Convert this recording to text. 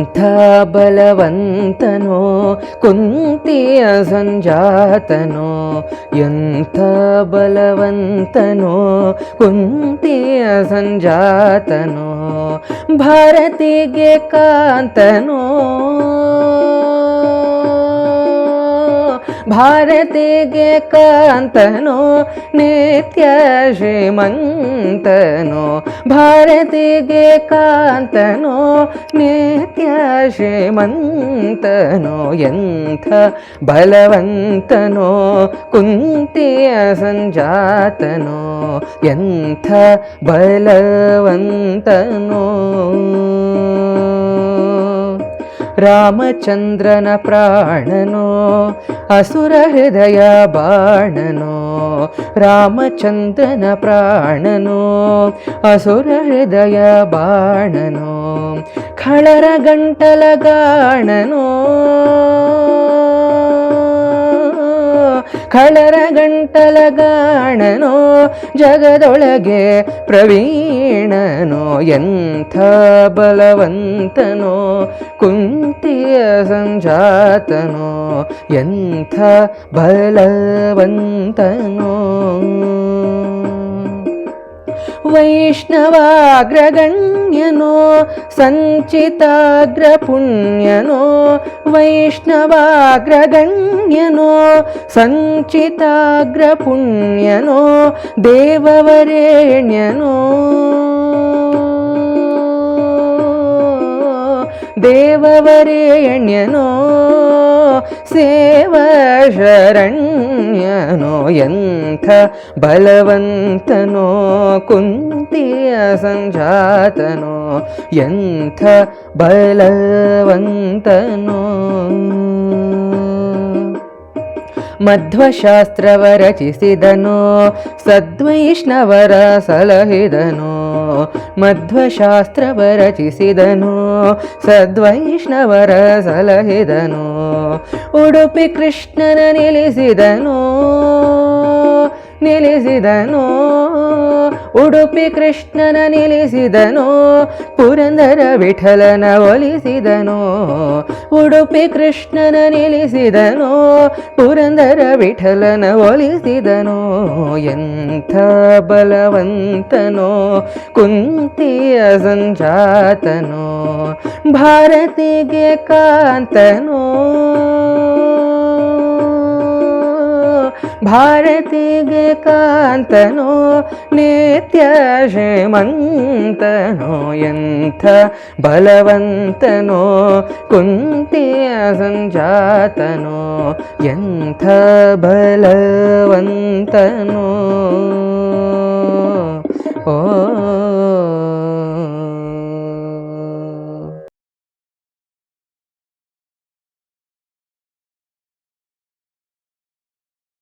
ಎಂಥ ಬಲವಂತನೋ ಕುಂತಿಯ ಸಂಜಾತನೋ ಎಂಥ ಬಲವಂತನೋ ಕುಂತಿಯ ಸಂಜಾತನೋ ಭಾರತಿಗೆ ಕಾಂತನೋ ಭಾರತಿಗೆ ಕಾಂತನು ನಿತ್ಯ ಶ್ರೀಮಂತನು. ಭಾರತಿಗೆ ಕಾಂತನು ನಿತ್ಯ ಶ್ರೀಮಂತನು. ಎಂಥ ಬಲವಂತನೋ ಕುಂತಿಯ ಸಂಜಾತನು. ಎಂಥ ಬಲವಂತನೋ. ರಾಮಚಂದ್ರನ ಪ್ರಾಣನೋ ಅಸುರ ಹೃದಯ ಬಾಣನೋ ರಾಮಚಂದ್ರನ ಪ್ರಾಣನೋ ಅಸುರ ಹೃದಯ ಬಾಣನೋ ಖಳರ ಗಂಟಲ ಗಾಣನೋ. ಖಳರ ಗಂಟಲ ಗಾಣನೋ ಜಗದೊಳಗೆ ಪ್ರವೀಣನೋ ಎಂಥ ಬಲವಂತನೋ ಕುಂತಿಯ ಸಂಜಾತನೋ ಎಂಥ ಬಲವಂತನೋ वैष्णवाग्रगण्यनो सञ्चिताग्रपुण्यनो वैष्णवाग्रगण्यनो सञ्चिताग्रपुण्यनो देववरेण्यनो ದೇವವರೇಣ್ಯನೋ ಸೇವ ಶರಣ್ಯನೋ ಎಂಥ ಬಲವಂತನೋ ಕುಂತಿಯ ಸಂಜಾತನೋ ಎಂಥ ಬಲವಂತನೋ. ಮಧ್ವಶಾಸ್ತ್ರವ ರಚಿಸಿದನು ಸದ್ವೈಷ್ಣವರ ಸಲಹಿದನು ಮಧ್ವಶಾಸ್ತ್ರವ ರಚಿಸಿದನು ಸದ್ವೈಷ್ಣವರ ಸಲಹಿದನು ಉಡುಪಿ ಕೃಷ್ಣನ ನಿಲ್ಲಿಸಿದನು ನಿಲ್ಲಿಸಿದನು ಉಡುಪಿ ಕೃಷ್ಣನ ನಿಲ್ಲಿಸಿದನು ಪುರಂದರ ವಿಠಲನ ಒಲಿಸಿದನು ಉಡುಪಿ ಕೃಷ್ಣನ ನಿಲ್ಲಿಸಿದನು ಪುರಂದರ ವಿಠಲನ ಒಲಿಸಿದನು. ಎಂಥ ಬಲವಂತನೋ ಕುಂತಿಯ ಸಂಜಾತನೋ ಭಾರತಿಗೆ ಕಾಂತನೋ. ಭಾರತಿಗೆ ಕಾಂತನೋ ನಿತ್ಯ ಶ್ರೀಮಂತನೋ ಎಂಥ ಬಲವಂತನೋ ಕುಂತಿಯ ಸಂಜಾತನೋ ಎಂಥ ಬಲವಂತನೋ.